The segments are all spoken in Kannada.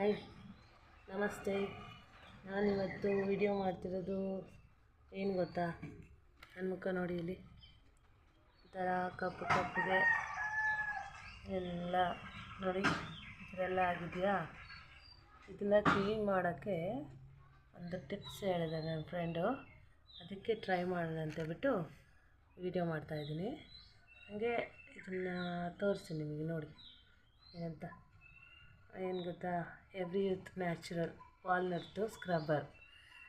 ಹಾಯ್. ನಮಸ್ತೆ. ನಾನಿವತ್ತು ವಿಡಿಯೋ ಮಾಡ್ತಿರೋದು ಏನು ಗೊತ್ತಾ? ನನ್ನ ಮುಖ ನೋಡಿ ಇಲ್ಲಿ. ಈ ಥರ ಕಪ್ಪು ಕಪ್ಪಿದೆ. ಎಲ್ಲ ನೋಡಿ ಇದೆಲ್ಲ ಆಗಿದೆಯಾ? ಇದನ್ನು ಕ್ಲೀನ್ ಮಾಡೋಕ್ಕೆ ಒಂದು ಟಿಪ್ಸ್ ಹೇಳಿದೆ ನನ್ನ ಫ್ರೆಂಡು ಅದಕ್ಕೆ ಟ್ರೈ ಮಾಡೋಣ ಬಿಟ್ಟು ವಿಡಿಯೋ ಮಾಡ್ತಾಯಿದ್ದೀನಿ ಹಾಗೆ ಇದನ್ನು ತೋರಿಸ್ತೀನಿ ನಿಮಗೆ ನೋಡಿ. ಏನಂತ? ಏನು ಗೊತ್ತಾ? Every youth natural walnut scrubber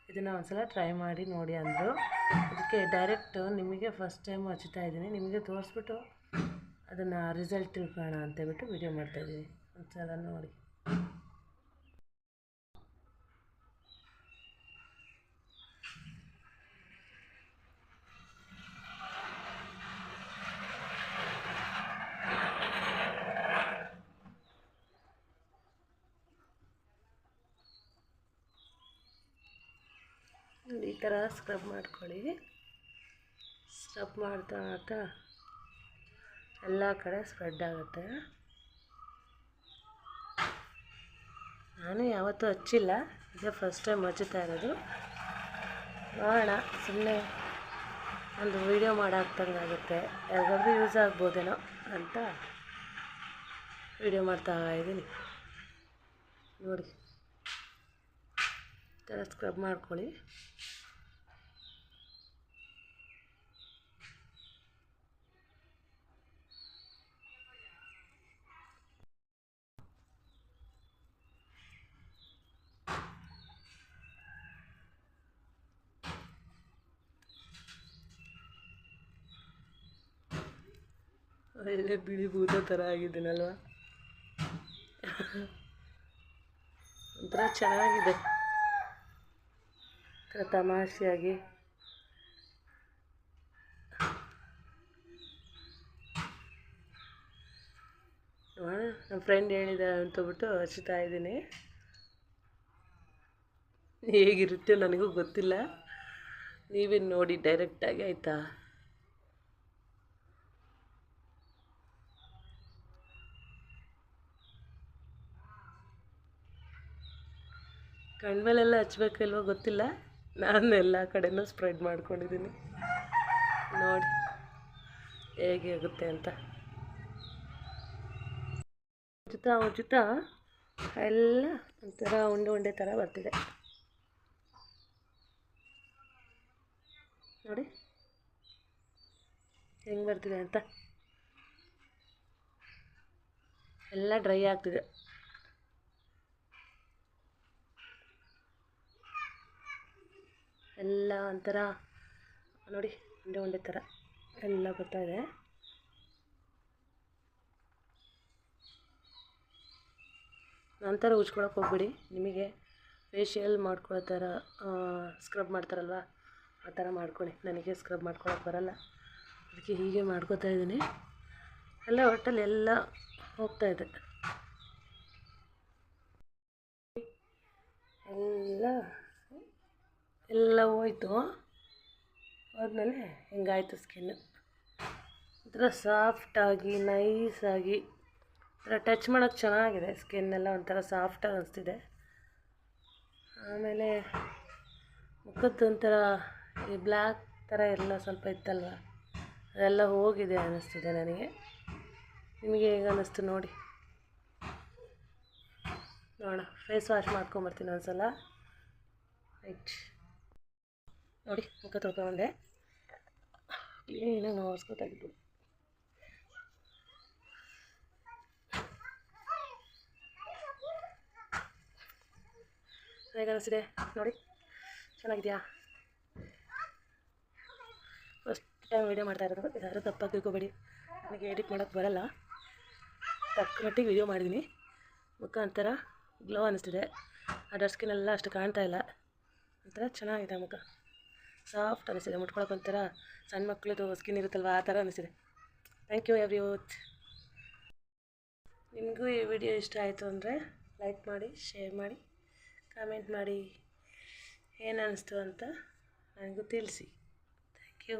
ಇದನ್ನು ಒಂದ್ಸಲ ಟ್ರೈ ಮಾಡಿ ನೋಡಿ ಅಂದರು. ಅದಕ್ಕೆ ಡೈರೆಕ್ಟು ನಿಮಗೆ ಫಸ್ಟ್ ಟೈಮ್ ಹಚ್ತಾ ಇದ್ದೀನಿ. ನಿಮಗೆ ತೋರಿಸ್ಬಿಟ್ಟು ಅದನ್ನು ರಿಸಲ್ಟ್ ತಿಳ್ಕೊಳ್ಳೋಣ ಅಂತೇಳ್ಬಿಟ್ಟು ವಿಡಿಯೋ ಮಾಡ್ತಾಯಿದ್ದೀನಿ ಒಂದ್ಸಲ ನೋಡಿ. ಈ ಥರ ಸ್ಕ್ರಬ್ ಮಾಡ್ಕೊಳ್ಳಿ. ಸ್ಕ್ರಬ್ ಮಾಡ್ತಾ ಮಾಡ್ತಾ ಎಲ್ಲ ಕಡೆ ಸ್ಪ್ರೆಡ್ ಆಗುತ್ತೆ. ನಾನು ಯಾವತ್ತೂ ಹಚ್ಚಿಲ್ಲ. ಇದೇ ಫಸ್ಟ್ ಟೈಮ್ ಹಚ್ಚುತ್ತಾ ಇರೋದು. ನೋಡೋಣ ಸುಮ್ಮನೆ ಒಂದು ವೀಡಿಯೋ ಆಗುತ್ತೆ. ಯಾರಿಗಾದ್ರೂ ಯೂಸ್ ಆಗ್ಬೋದೇನೋ ಅಂತ ವೀಡಿಯೋ ಮಾಡ್ತಾ ಇದ್ದೀನಿ. ನೋಡಿ. ಥರ ಸ್ಕ್ರಬ್ ಮಾಡ್ಕೊಳ್ಳಿ. ಒಳ್ಳೆ ಬಿಳಿ ಭೂತ ಥರ ಆಗಿದ್ದೀನಲ್ವ? ಒಂಥರ ಚೆನ್ನಾಗಿದೆ. ತಮಾಷೆಯಾಗಿ ನಮ್ಮ ಫ್ರೆಂಡ್ ಹೇಳಿದ ಅಂತಬಿಟ್ಟು ಹಚ್ತಾ ಇದ್ದೀನಿ. ಹೇಗಿರುತ್ತೆ ನನಗೂ ಗೊತ್ತಿಲ್ಲ. ನೀವೇ ನೋಡಿ ಡೈರೆಕ್ಟಾಗಿ ಆಯಿತಾ? ಕಣ್ಮೇಲೆಲ್ಲ ಹಚ್ಬೇಕಿಲ್ವೋ ಗೊತ್ತಿಲ್ಲ? ನಾನು ಎಲ್ಲ ಕಡೆನೂ ಸ್ಪ್ರೆಡ್ ಮಾಡ್ಕೊಂಡಿದ್ದೀನಿ. ನೋಡಿ, ಹೇಗೆ ಆಗುತ್ತೆ ಅಂತ. ಉಚಿತ ಉಚಿತ ಎಲ್ಲ ಒಂಥರ ಉಂಡೆ ಉಂಡೆ ಥರ ಬರ್ತಿದೆ. ನೋಡಿ, ಹೆಂಗೆ ಬರ್ತಿದೆ ಅಂತ. ಎಲ್ಲ ಡ್ರೈ ಆಗ್ತಿದೆ. ಎಲ್ಲ ಒಂಥರ ನೋಡಿ ಉಂಡೆ ಒಂದೇ ಥರ ಎಲ್ಲ ಬರ್ತಾ ಇದೆ. ನಂತರ ಉಜ್ಕೊಳಕ್ಕೆ ಹೋಗ್ಬಿಡಿ. ನಿಮಗೆ ಫೇಶಿಯಲ್ ಮಾಡ್ಕೊಳ್ಳೋ ಥರ ಸ್ಕ್ರಬ್ ಮಾಡ್ತಾರಲ್ವ? ಆ ಥರ ಮಾಡ್ಕೊಳ್ಳಿ. ನನಗೆ ಸ್ಕ್ರಬ್ ಮಾಡ್ಕೊಳಕ್ಕೆ ಬರಲ್ಲ. ಅದಕ್ಕೆ ಹೀಗೆ ಮಾಡ್ಕೋತಾ ಇದ್ದೀನಿ. ಎಲ್ಲ ಒಟ್ಟಲ್ಲಿ ಎಲ್ಲ ಹೋಗ್ತಾ ಇದೆ. ಎಲ್ಲ ಎಲ್ಲ ಹೋಯ್ತು. ಹೋದ್ಮೇಲೆ ಹಿಂಗಾಯಿತು ಸ್ಕಿನ್ ಒಂಥರ ಸಾಫ್ಟಾಗಿ ನೈಸಾಗಿ ಒಂಥರ ಟಚ್ ಮಾಡೋಕ್ಕೆ ಚೆನ್ನಾಗಿದೆ ಸ್ಕಿನ್ನೆಲ್ಲ ಒಂಥರ ಸಾಫ್ಟಾಗಿ ಅನಿಸ್ತಿದೆ. ಆಮೇಲೆ ಮುಖದ್ದು ಒಂಥರ ಈ ಬ್ಲ್ಯಾಕ್ ಥರ ಎಲ್ಲ ಸ್ವಲ್ಪ ಇತ್ತಲ್ವ? ಅದೆಲ್ಲ ಹೋಗಿದೆ ಅನ್ನಿಸ್ತಿದೆ ನನಗೆ. ನಿಮಗೆ ಹೇಗೆ ಅನ್ನಿಸ್ತು ನೋಡಿ. ನೋಡೋಣ. ಫೇಸ್ ವಾಶ್ ಮಾಡ್ಕೊಂಬರ್ತೀನಿ ಒಂದ್ಸಲ. ರೈಟ್ ನೋಡಿ, ಮುಖ ತೊಳ್ಕೊಂಡೆ ಕ್ಲೀನಾಗಿ ನೋಡ್ಸ್ಕೊತಾಗಿದ್ದು ಹೇಗೆ ಅನಿಸಿದೆ ನೋಡಿ, ಚೆನ್ನಾಗಿದೆಯಾ? ಫಸ್ಟ್ ಟೈಮ್ ವೀಡಿಯೋ ಮಾಡ್ತಾ ಇರೋದು. ಯಾರು ತಪ್ಪಾಗಿ ತಿಳ್ಕೊಬೇಡಿ. ನನಗೆ ಎಡಿಟ್ ಮಾಡೋಕ್ಕೆ ಬರಲ್ಲ. ತಕ್ಕ ಮಟ್ಟಿಗೆ ವೀಡಿಯೋ ಮಾಡಿದ್ದೀನಿ ಮುಖ ಒಂಥರ ಗ್ಲೋ ಅನ್ನಿಸ್ತಿದೆ ಆ ಡಸ್ಟ್ ಸ್ಕಿನ್ ಎಲ್ಲ ಅಷ್ಟು ಕಾಣ್ತಾ ಇಲ್ಲ. ಒಂಥರ ಚೆನ್ನಾಗಿದೆ ಮುಖ. ಸಾಫ್ಟ್ ಅನಿಸಿದೆ ಮುಟ್ಕೊಳಕ್ಕೆ ಸಣ್ಣ ಮಕ್ಕಳದು ಸ್ಕಿನ್ ಇರುತ್ತಲ್ವ, ಆ ಥರ ಅನಿಸಿದೆ ಥ್ಯಾಂಕ್ ಯು ಎವ್ರಿ ಯೂತ್ ನಿಮಗೂ ಈ ವಿಡಿಯೋ ಇಷ್ಟ ಆಯಿತು ಅಂದರೆ ಲೈಕ್ ಮಾಡಿ ಶೇರ್ ಮಾಡಿ ಕಾಮೆಂಟ್ ಮಾಡಿ. ಏನು ಅನ್ನಿಸ್ತು ಅಂತ ನನಗೂ ತಿಳಿಸಿ. Thank you